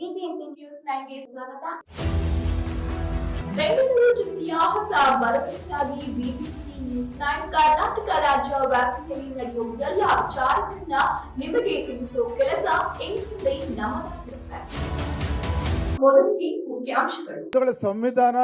BBMP news ನೈನ್ಗೆ ಸ್ವಾಗತ. ಬೆಂಗಳೂರು ಜಿಲ್ಲೆಯ ಹೊಸ ಭರವಸೆಯಾಗಿ ಬಿಬಿಎಂಪಿ ನ್ಯೂಸ್ ನೈನ್ ಕರ್ನಾಟಕ ರಾಜ್ಯ ವ್ಯಾಪ್ತಿಯಲ್ಲಿ ನಡೆಯುವ ಎಲ್ಲ ವಿಚಾರಗಳನ್ನ ನಿಮಗೆ ತಿಳಿಸೋ ಕೆಲಸ ಇನ್ಮುಂದೆ ನಮ್ಮದಾಗಿರುತ್ತೆ ಮೊದಲಿಗೆ ಮುಖ್ಯಾಂಶಗಳು. ಸಂವಿಧಾನ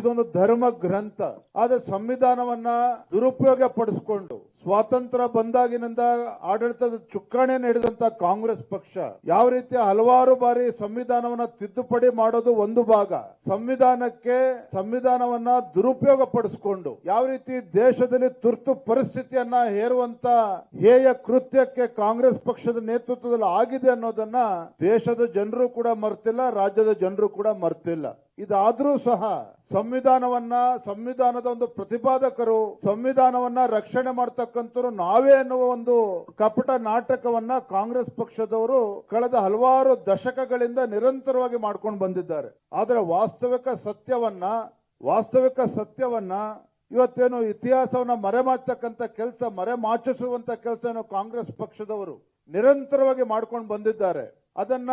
ಇದೊಂದು ಧರ್ಮ ಗ್ರಂಥ. ಆದ್ರೆ ಸಂವಿಧಾನವನ್ನ ದುರುಪಯೋಗ ಪಡಿಸಿಕೊಂಡು ಸ್ವಾತಂತ್ರ್ಯ ಬಂದಾಗಿನಿಂದ ಆಡಳಿತದ ಚುಕ್ಕಾಣೆ ಹಿಡಿದಂತ ಕಾಂಗ್ರೆಸ್ ಪಕ್ಷ ಯಾವ ರೀತಿ ಹಲವಾರು ಬಾರಿ ಸಂವಿಧಾನವನ್ನ ತಿದ್ದುಪಡಿ ಮಾಡೋದು ಒಂದು ಭಾಗ. ಸಂವಿಧಾನಕ್ಕೆ ಸಂವಿಧಾನವನ್ನ ದುರುಪಯೋಗ ಪಡಿಸಿಕೊಂಡು ಯಾವ ರೀತಿ ದೇಶದಲ್ಲಿ ತುರ್ತು ಪರಿಸ್ಥಿತಿಯನ್ನ ಹೇರುವಂತ ಹೇಯ ಕೃತ್ಯಕ್ಕೆ ಕಾಂಗ್ರೆಸ್ ಪಕ್ಷದ ನೇತೃತ್ವದಲ್ಲಿ ಆಗಿದೆ ಅನ್ನೋದನ್ನ ದೇಶದ ಜನರು ಕೂಡ ಮರ್ತಿಲ್ಲ, ರಾಜ್ಯದ ಜನರು ಕೂಡ ಮರ್ತಿಲ್ಲ. ಇದಾದ್ರೂ ಸಹ ಸಂವಿಧಾನವನ್ನ, ಸಂವಿಧಾನದ ಒಂದು ಪ್ರತಿಪಾದಕರು, ಸಂವಿಧಾನವನ್ನ ರಕ್ಷಣೆ ಮಾಡ್ತಕ್ಕಂಥವ್ರು ನಾವೇ ಅನ್ನುವ ಒಂದು ಕಪಟ ನಾಟಕವನ್ನ ಕಾಂಗ್ರೆಸ್ ಪಕ್ಷದವರು ಕಳೆದ ಹಲವಾರು ದಶಕಗಳಿಂದ ನಿರಂತರವಾಗಿ ಮಾಡ್ಕೊಂಡು ಬಂದಿದ್ದಾರೆ. ಆದರೆ ವಾಸ್ತವಿಕ ಸತ್ಯವನ್ನ ವಾಸ್ತವಿಕ ಸತ್ಯವನ್ನ ಇವತ್ತೇನು ಇತಿಹಾಸವನ್ನ ಮರೆಮಾಚತಕ್ಕಂತ ಕೆಲಸ ಮರೆಮಾಚಿಸುವಂತ ಕೆಲಸ ಕಾಂಗ್ರೆಸ್ ಪಕ್ಷದವರು ನಿರಂತರವಾಗಿ ಮಾಡ್ಕೊಂಡು ಬಂದಿದ್ದಾರೆ. ಅದನ್ನ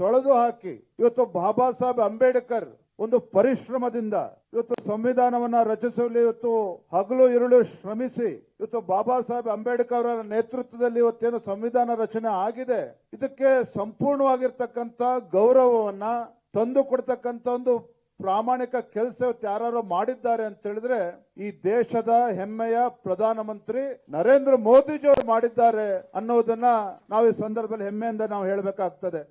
ತೊಳೆದು ಹಾಕಿ. ಇವತ್ತು ಬಾಬಾ ಸಾಹೇಬ್ ಅಂಬೇಡ್ಕರ್ ಒಂದು ಪರಿಶ್ರಮದಿಂದ ಇವತ್ತು ಸಂವಿಧಾನವನ್ನ ರಚಿಸುವಲ್ಲಿ ಇವತ್ತು ಹಗಲು ಇರುಳು ಶ್ರಮಿಸಿ ಇವತ್ತು ಬಾಬಾ ಸಾಹೇಬ್ ಅಂಬೇಡ್ಕರ್ ಅವರ ನೇತೃತ್ವದಲ್ಲಿ ಇವತ್ತೇನು ಸಂವಿಧಾನ ರಚನೆ ಆಗಿದೆ. ಇದಕ್ಕೆ ಸಂಪೂರ್ಣವಾಗಿರ್ತಕ್ಕಂಥ ಗೌರವವನ್ನ ತಂದು ಕೊಡ್ತಕ್ಕಂಥ ಒಂದು ಪ್ರಾಮಾಣಿಕ ಕೆಲಸ ಯಾರು ಮಾಡಿದ್ದಾರೆ ಅಂತ ಹೇಳಿದ್ರೆ ಈ ದೇಶದ ಹೆಮ್ಮೆಯ ಪ್ರಧಾನಮಂತ್ರಿ ನರೇಂದ್ರ ಮೋದಿಜಿಯವರು ಮಾಡಿದ್ದಾರೆ ಅನ್ನೋದನ್ನ ನಾವು ಈ ಸಂದರ್ಭದಲ್ಲಿ ಹೆಮ್ಮೆಯಿಂದ ನಾವು ಹೇಳಬೇಕಾಗ್ತದೆ.